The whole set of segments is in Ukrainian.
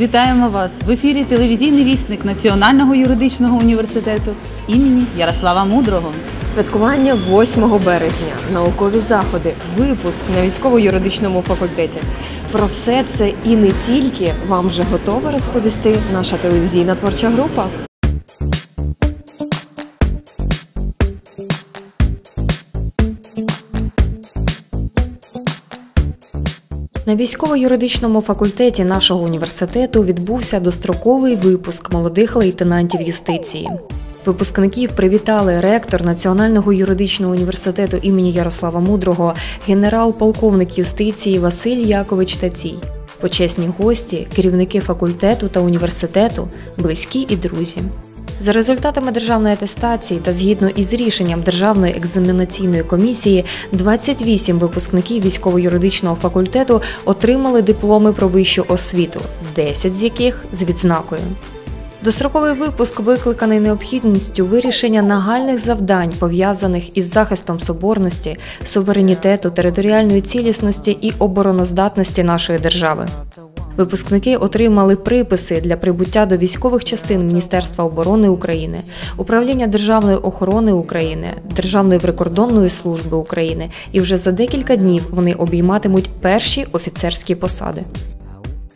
Вітаємо вас в ефірі телевізійний вісник Національного юридичного університету імені Ярослава Мудрого. Святкування 8 березня, наукові заходи, випуск на військово-юридичному факультеті. Про все це і не тільки вам вже готова розповісти наша телевізійна творча група. На військово-юридичному факультеті нашого університету відбувся достроковий випуск молодих лейтенантів юстиції. Випускників привітали ректор Національного юридичного університету імені Ярослава Мудрого, генерал-полковник юстиції Василь Якович Тацій, почесні гості, керівники факультету та університету, близькі і друзі. За результатами державної атестації та згідно із рішенням Державної екзаменаційної комісії, 28 випускників військово-юридичного факультету отримали дипломи про вищу освіту, 10 з яких з відзнакою. Достроковий випуск викликаний необхідністю вирішення нагальних завдань, пов'язаних із захистом соборності, суверенітету, територіальної цілісності і обороноздатності нашої держави. Випускники отримали приписи для прибуття до військових частин Міністерства оборони України, Управління Державної охорони України, Державної прикордонної служби України, і вже за декілька днів вони обійматимуть перші офіцерські посади.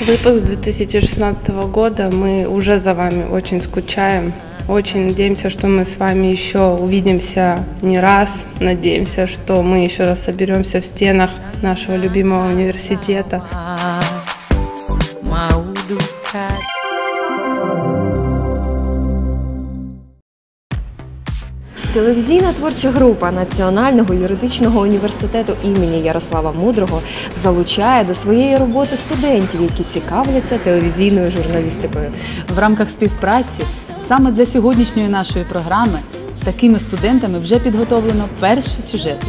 Выпуск 2016 года. Мы уже за вами очень скучаем. Очень надеемся, что мы с вами еще увидимся не раз. Надеемся, что мы еще раз соберемся в стенах нашего любимого университета. Телевізійна творча група Національного юридичного університету імені Ярослава Мудрого залучає до своєї роботи студентів, які цікавляться телевізійною журналістикою. В рамках співпраці саме для сьогоднішньої нашої програми такими студентами вже підготовлено перші сюжети.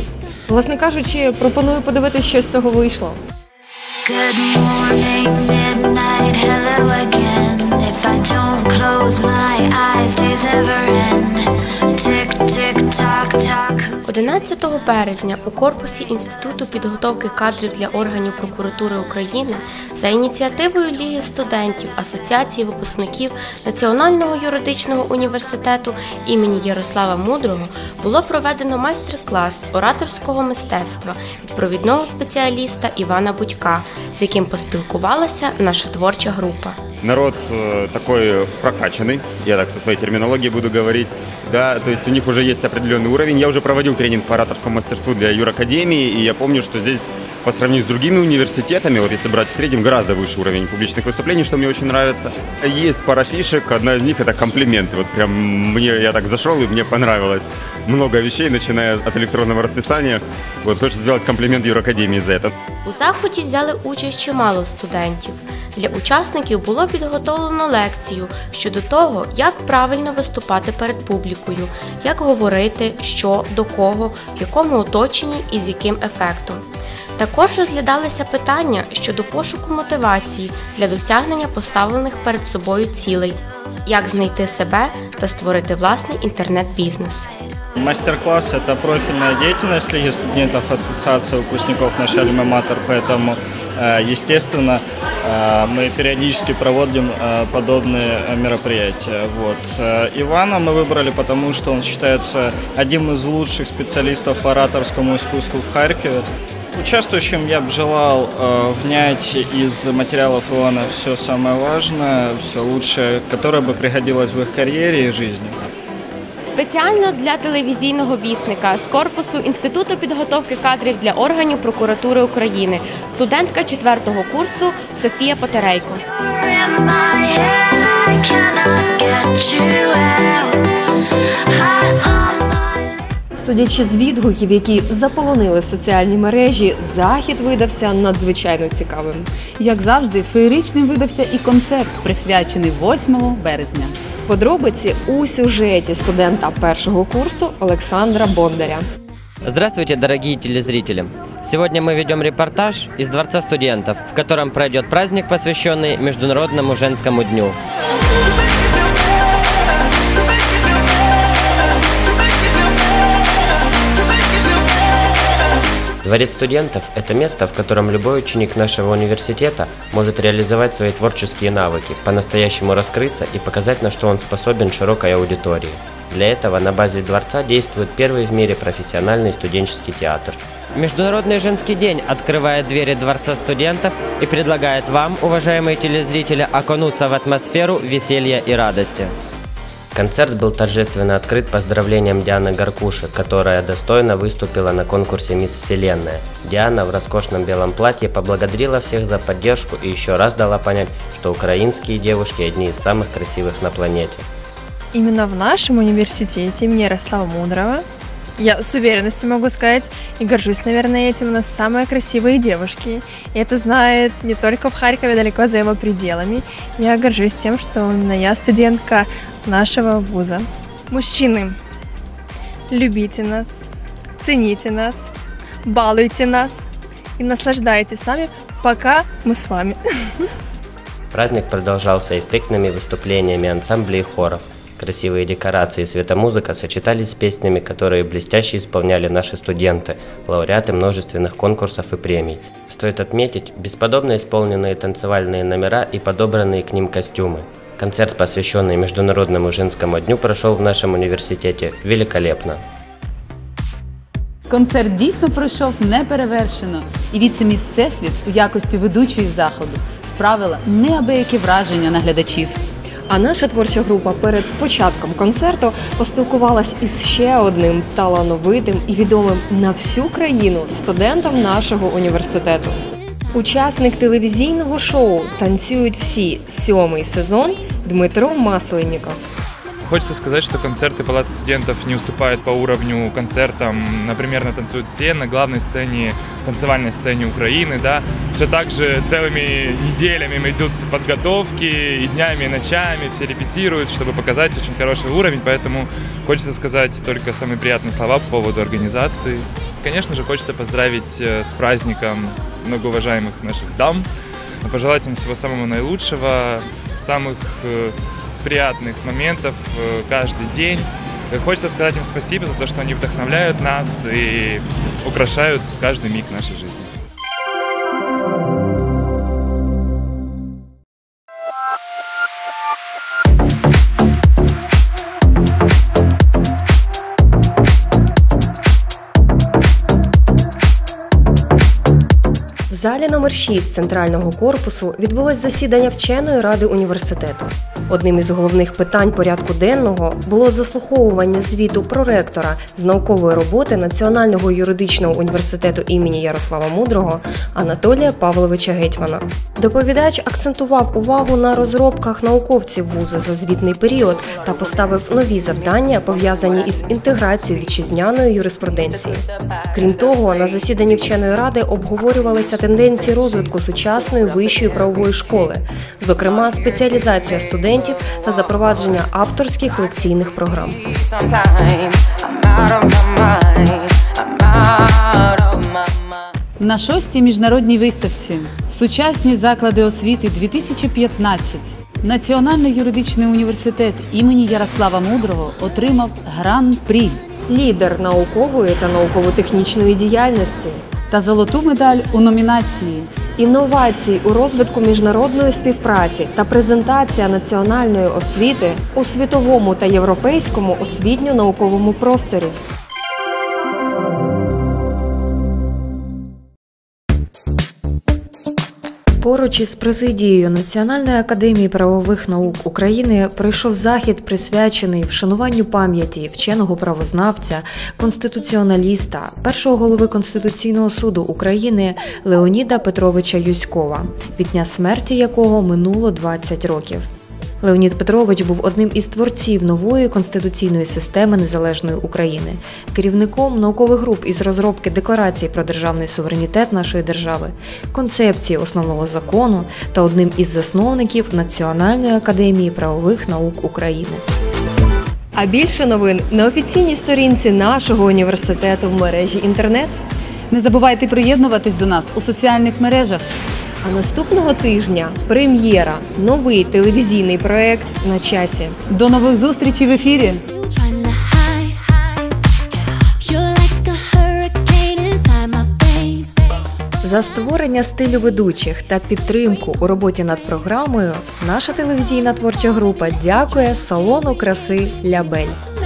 Власне кажучи, пропоную подивитися, що з цього вийшло. Good morning, midnight, hello again. Don't close my eyes, days never end. Tick, tick, tock, tock. 11 березня у корпусі Інституту підготовки кадрів для органів прокуратури України за ініціативою Ліги студентів Асоціації випускників Національного юридичного університету імені Ярослава Мудрого було проведено майстер-клас ораторського мистецтва від провідного спеціаліста Івана Будька, з яким поспілкувалася наша творча група Народ э, такой прокачанный, я так со своей терминологией буду говорить, да, то есть у них уже есть определенный уровень. Я уже проводил тренинг по ораторскому мастерству для юракадемии, и я помню, что здесь по сравнению с другими университетами, вот если брать в среднем, гораздо выше уровень публичных выступлений, что мне очень нравится. Есть пара фишек, одна из них это комплименты. Вот прям мне, я так зашел, и мне понравилось много вещей, начиная от электронного расписания. Вот хочется сделать комплимент юракадемии за это. У заході взяли участь чимало студентів. Для учасників було підготовлено лекцію щодо того, як правильно виступати перед публікою, як говорити, що до кого, в якому оточенні і з яким ефектом. Також розглядалися питання щодо пошуку мотивації для досягнення поставлених перед собою цілей, як знайти себе та створити власний інтернет-бізнес. Мастер-класс – это профильная деятельность Лиги студентов Ассоциации выпускников нашей альма-матер, поэтому, э, естественно, э, мы периодически проводим э, подобные мероприятия. Вот. Ивана мы выбрали, потому что он считается одним из лучших специалистов по ораторскому искусству в Харькове. Участвующим я бы желал э, внять из материалов Ивана все самое важное, все лучшее, которое бы пригодилось в их карьере и жизни. Спеціально для телевізійного вісника з корпусу Інституту підготовки кадрів для органів прокуратури України, студентка четвертого курсу Софія Потерейко. Судячи з відгуків, які заполонили соціальні мережі, захід видався надзвичайно цікавим. Як завжди, феєричним видався і концерт, присвячений 8 березня. Подробиці у сюжеті студента першого курсу Олександра Бондаря. Здравствуйте, дорогие телезрители! Сегодня мы ведем репортаж из Дворца студентов, в котором пройдет праздник, посвященный Международному женскому дню. Дворец студентов – это место, в котором любой ученик нашего университета может реализовать свои творческие навыки, по-настоящему раскрыться и показать, на что он способен широкой аудитории. Для этого на базе дворца действует первый в мире профессиональный студенческий театр. Международный женский день открывает двери Дворца студентов и предлагает вам, уважаемые телезрители, окунуться в атмосферу веселья и радости. Концерт был торжественно открыт поздравлением Дианы Гаркуши, которая достойно выступила на конкурсе «Мисс Вселенная». Диана в роскошном белом платье поблагодарила всех за поддержку и еще раз дала понять, что украинские девушки одни из самых красивых на планете. Именно в нашем университете имени Ярослава Мудрого я с уверенностью могу сказать и горжусь, наверное, этим. У нас самые красивые девушки. И это знает не только в Харькове, далеко за его пределами. Я горжусь тем, что именно я студентка нашего вуза. Мужчины, любите нас, цените нас, балуйте нас и наслаждайтесь нами, пока мы с вами. Праздник продолжался эффектными выступлениями ансамблей хоров. Красивые декорации и светомузыка сочетались с песнями, которые блестяще исполняли наши студенты, лауреаты множественных конкурсов и премий. Стоит отметить бесподобно исполненные танцевальные номера и подобранные к ним костюмы. Концерт, посвященный Международному женскому дню, прошел в нашем университете великолепно. Концерт дійсно пройшов неперевершено, і віце-міс Всесвіт у якості ведучої заходу справила неабиякі враження на глядачів. А наша творча група перед початком концерту поспілкувалась із ще одним талановитим і відомим на всю країну студентом нашого університету. Учасник телевізійного шоу Танцюють всі сьомий сезон Дмитро Масленніков. Хочется сказать, что концерты Палат студентов не уступают по уровню концертам, например, на «Танцуют все», на главной сцене, танцевальной сцене Украины, да. Все так же целыми неделями идут подготовки, и днями, и ночами, все репетируют, чтобы показать очень хороший уровень, поэтому хочется сказать только самые приятные слова по поводу организации. Конечно же, хочется поздравить э, с праздником многоуважаемых наших дам, пожелать им всего самого наилучшего, самых э, приятных моментов э, каждый день. И Хочется сказать им спасибо за то, что они вдохновляют нас и украшают каждый миг нашей жизни. В залі номер 6 центрального корпусу відбулось засідання вченої ради університету. Одним із головних питань порядку денного було заслуховування звіту проректора з наукової роботи Національного юридичного університету імені Ярослава Мудрого Анатолія Павловича Гетьмана. Доповідач акцентував увагу на розробках науковців вуза за звітний період та поставив нові завдання, пов'язані із інтеграцією вітчизняної юриспруденції. Крім того, на засіданні вченої ради обговорювалися тенденції розвитку сучасної вищої правової школи, зокрема спеціалізація студентів та запровадження авторських лекційних програм. На шостій міжнародній виставці Сучасні заклади освіти 2015 Національний юридичний університет імені Ярослава Мудрого отримав гран-прі Лідер наукової та науково-технічної діяльності, та золоту медаль у номінації інновацій у розвитку міжнародної співпраці та презентація національної освіти у світовому та європейському освітньо-науковому просторі. Поруч із президією Національної академії правових наук України пройшов захід, присвячений вшануванню пам'яті вченого правознавця, конституціоналіста, першого голови Конституційного суду України Леоніда Петровича Юськова, від дня смерті якого минуло 20 років. Леонід Петрович був одним із творців нової конституційної системи незалежної України, керівником наукових груп із розробки декларації про державний суверенітет нашої держави, концепції основного закону та одним із засновників Національної академії правових наук України. А більше новин на офіційній сторінці нашого університету в мережі інтернет. Не забувайте приєднуватись до нас у соціальних мережах. А наступного тижня прем'єра, новий телевізійний проект на часі. До нових зустрічей в ефірі! За створення стилю ведучих та підтримку у роботі над програмою наша телевізійна творча група дякує салону краси Лябель.